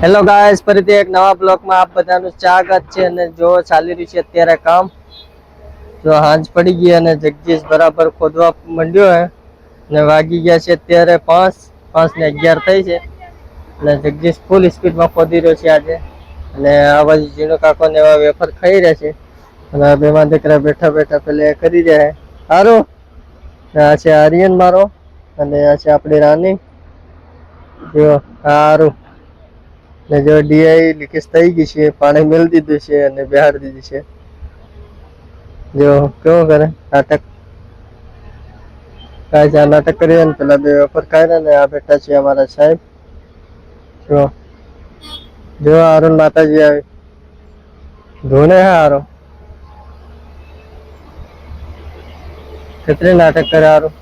Hello guys ફરીથી એક નવા બ્લોકમાં આપ બધાનું સ્વાગત છે અને જો ચાલી રહ્યું છે અત્યારે કામ, જો હાંજ પડી ગઈ અને જગદીશ બરાબર ખોદવા માંડ્યો હે ને વાગી ગયા છે અત્યારે પાંચ પાંચ ને અગિયાર થઈ છે. અને જગદીશ ફૂલ સ્પીડમાં ખોદી રહ્યો છે આજે. અને આ બાજુ ઝીણો કાકો ને એવા વેફર ખાઈ રહ્યા છે. અને બેમાં દીકરા બેઠા બેઠા પેલે કરી રહ્યા છે સારું આ છે આર્યન મારો. અને આ છે આપણી રાની. જો સારું ને જો ડીઆઈ લીકેજ થઈ ગઈ છે, પાણી મેળ દીધું છે અને બહાર દીધી છે. જો કેવું કરે નાટક? કાંઈ જ્યાં નાટક કરીએ ને પેલા બે વેપર કાઢ્યા ને આ બેઠા છે અમારા સાહેબ. જો. જો અરુણ માતાજી આવી. ધોને હા હારો. કેટલી નાટક કરે હારું?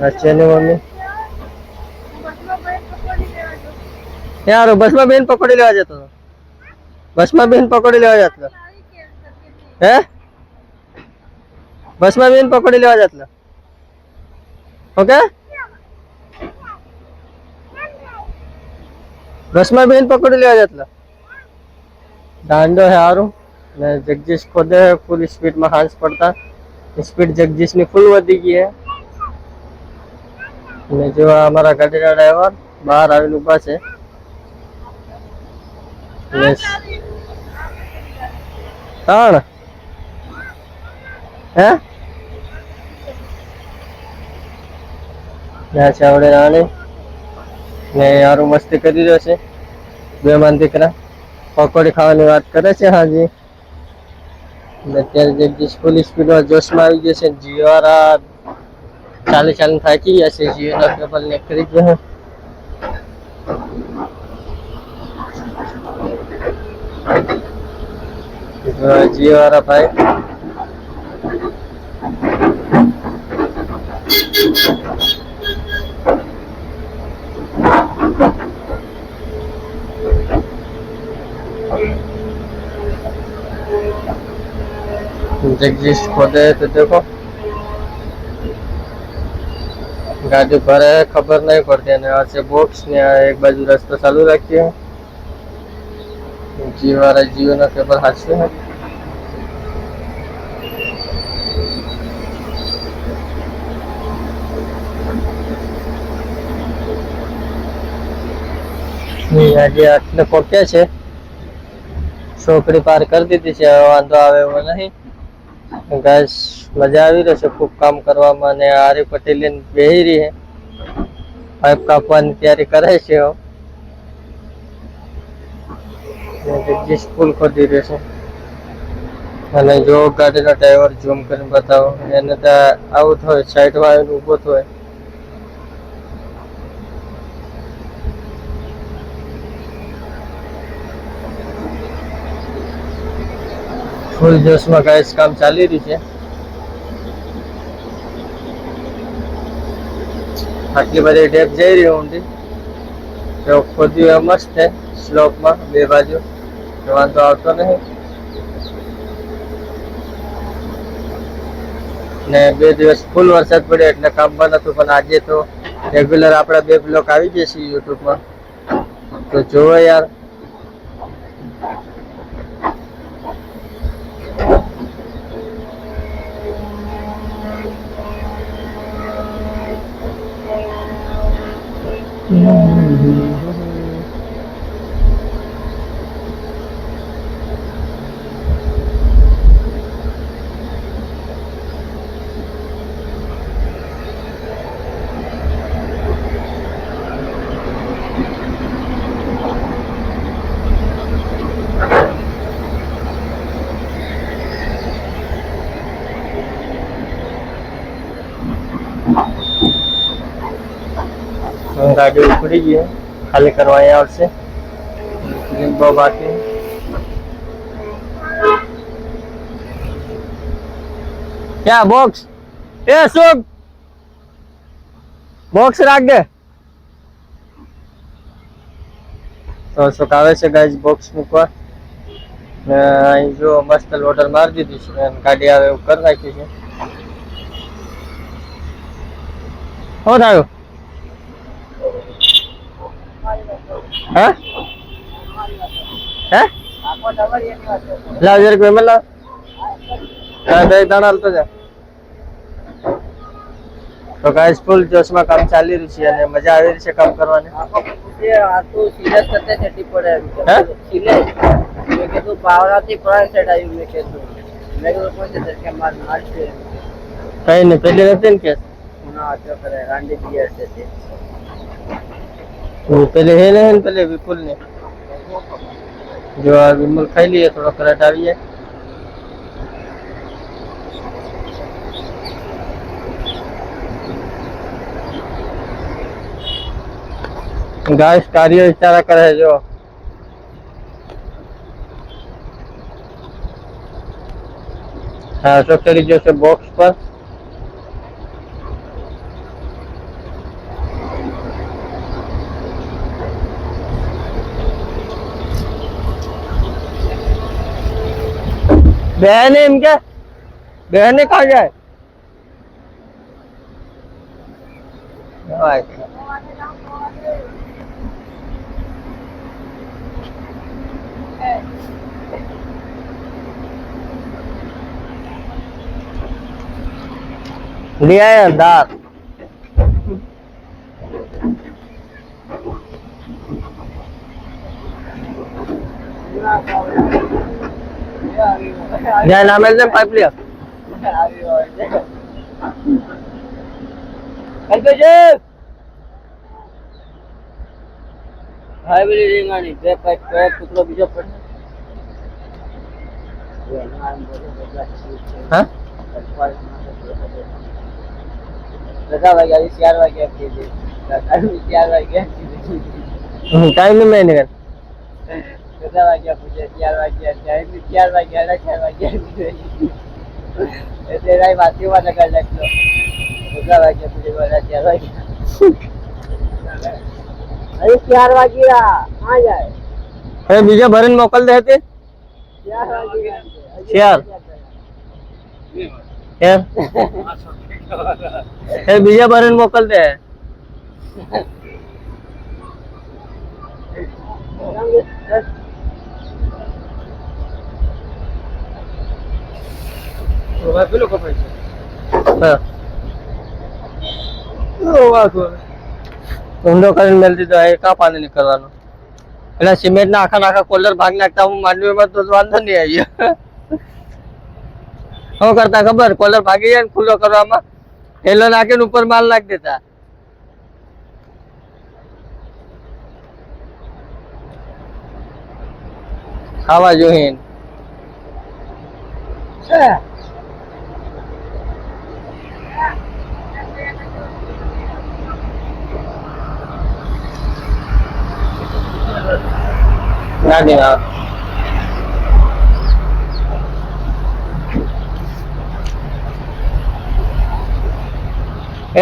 નાચ્યાની મમ્મી? યાર બસમાં બેન પકડી લેવા જતો હતો. બસમાં બેન પકડી લેવા જતો હે? બસમાં બેન પકડી લેવા જતો ઓકે? બસમાં બેન પકડી લેવા જતો દાંડો હે હારું. ને જગદીશ ખોદે ફૂલ સ્પીડમાં હાંસ પડતા. સ્પીડ જગદીશની ફૂલ વધી ગઈ હે. અને જો અમારા ગાડીના ડ્રાઈવર બહાર આવીને ઊભા છે. Yes. ત્રણ હે ત્યાં છે આવડે રાણી ને યારું મસ્તી કરી રહ્યો છે બે માન દીકરા પકોડી ખાવાની વાત કરે છે હાજી ને અત્યારે જગદીશ ફૂલ સ્પીડમાં જોશમાં આવી ગયો છે જીવારા ચાલી ચાલીને થાકી ગયા છે જીઓના કેબલ ને કરી ગયો છે જીઓ વાળા ભાઈ जगदीश खोदे तो देखो ગાડી ભરે ખબર નહીં પડતી અને આ છે બોક્સ ને આ એક બાજુ રસ્તો ચાલુ રાખીએ જીઓ વાળા જીઓ નો કેબલ હાચવે હે આજે આટલે પહોંચ્યા છે. છોકરી પાર કરી દીધી છે વાંધો આવે એવો નહીં. ગાઈસ, મજા આવી રહી છે ખૂબ કામ કરવામાં અને આરી પટેલી બેહી રહી છે. પાઇપ કાપવાની તૈયારી કરે છે હવે. અને જગદીશ સ્કૂલ ખોદી રહ્યો અને જો ગાડીનો ડ્રાઈવર ઝૂમ કરીને બતાવો. એને ત્યાં આવું થાય સાઈડમાં આવીને ઊભો થાય ફૂલ જોશમાં ગાઈસ કામ ચાલી રહ્યું છે. આટલી બધી ડેપ જઈ રહી ઊંડી. તો ખોદ્યું મસ્ત છે, સ્લોપમાં, બે બાજુ. તો વાંધો આવતો નહીં. ને બે દિવસ ફૂલ વરસાદ પડ્યો એટલે કામ બંધ હતું પણ આજે તો રેગ્યુલર આપણા બે બ્લોક આવી જશે યુટ્યુબમાં. તો જોવો યાર. ગાડી ઉપડી ગઈ ખાલી કરવા અહીંયા આવશે લીંબો બાકી ક્યાં બોક્સ એ સુખ બોક્સ રાખ દે તો સુખ આવે છે ગાઈઝ બોક્સ મૂકવા ને અહીં જો મસ્ત લોડર મારી દીધી છે અને ગાડી આવે એવું કરી નાખ્યું છે શું થયું હે? હે? લાવ જરાક વેમલ લાવ બે દાણા હાલતો જા. તો ગાઈસ ફૂલ જોશમાં કામ ચાલી રહ્યું છે અને મજા આવી રહી છે કામ કરવાની. સિરિયસ કરતે સેટી પડે હે? સિરિયસ મેં કીધું પાવડાથી પ્રાણ સેટ મેં કીધું. મેં કીધું કોઈ છે કે માર નાટ છે. કઈ નહીં પેલી નથી ને કેસ ના તો કરે રાંડી બિયર છે તે. પેલી હે ને હે ને પેલી વિપુલ ને જો આ વિમલ ખાઈ લઈએ થોડો કરટ આવી જાય ગાય કાર્ય વિચારા કરે છે જો હા અશોક ચડી ગયો છે બોક્સ પર बहन है इनके बहन कहाँ जाए लिया है दाल ഞാൻ അമലിന്റെ പൈപ്പിലിയാ હાઈબ્રિડ રીંગાણી બે પાંચ એક ટુકડો બીજો પડશે હા? બધા વાગ્યા ચાર વાગ્યા ચાર વાગ્યા ટાઈમ નહીં કેટલા વાગ્યા પૂછે ચાર વાગ્યા ત્યાં ચાર વાગ્યા અગિયાર વાગ્યા એટલે રાઈ વાસીમાં લગાડ લાગતો કેટલા વાગ્યા પૂછે ચાર વાગ્યા. ચાર વાગ્યા મોકલ દે તે? ચાર બીજા ભરીને મોકલ દે. પેલો કપાય છે. हाँ ઊંડો કરીને મેળ દીધો એ કા પાણી નીકળવાનું એટલે સિમેન્ટ ના આખા આખા કોલર ભાગ નાખતા હું માંડવીમાં તો વાંધો નહીં આવી શું કરતા ખબર? કોલર ભાગી જાય ને ખુલ્લો કરવામાં. હેલો નાખીને ઉપર માલ નાખી દેતા. ખાવા જોઈએ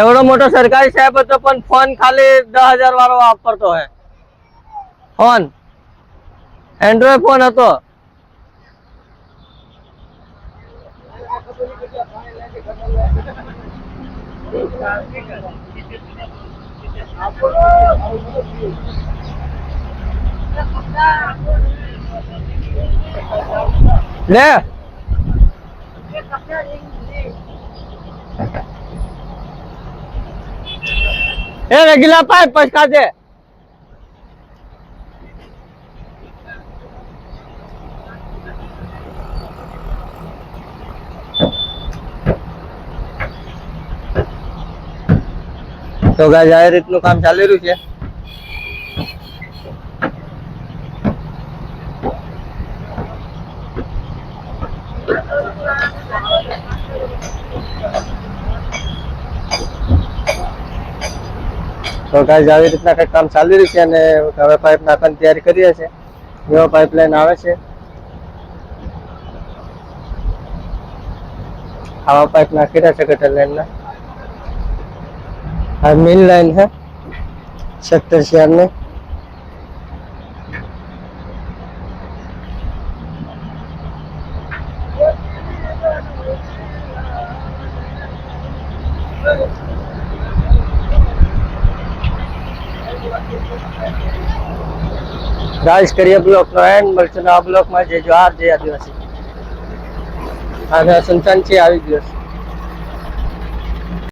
એવડો મોટો સરકારી સાહેબ હતો, પણ ફોન ખાલી દસ હજાર વાળો વાપરતો હે ફોન. એન્ડ્રોઈડ ફોન હતો. લે. એ રેગીલા પાય પછકા છે તો ગાય આ રીતનું કામ ચાલી રહ્યું છે. તો ગાઈઝ આવી રીતના કંઈક કામ ચાલી રહ્યું છે અને હવે પાઇપ નાખવાની તૈયારી કરીએ છીએ. એવો પાઇપલાઇન આવે છે. આવા પાઇપ નાખી રહ્યા છે ગટર લાઇનના આ મેઇન લાઇન છે. સેક્ટર ચાર કરીએ બ્લોક નો એન્ડ મળશે આ બ્લોકમાં જે જો આર જે આદિવાસી. આ સંતાન છે, આવી ગયો છે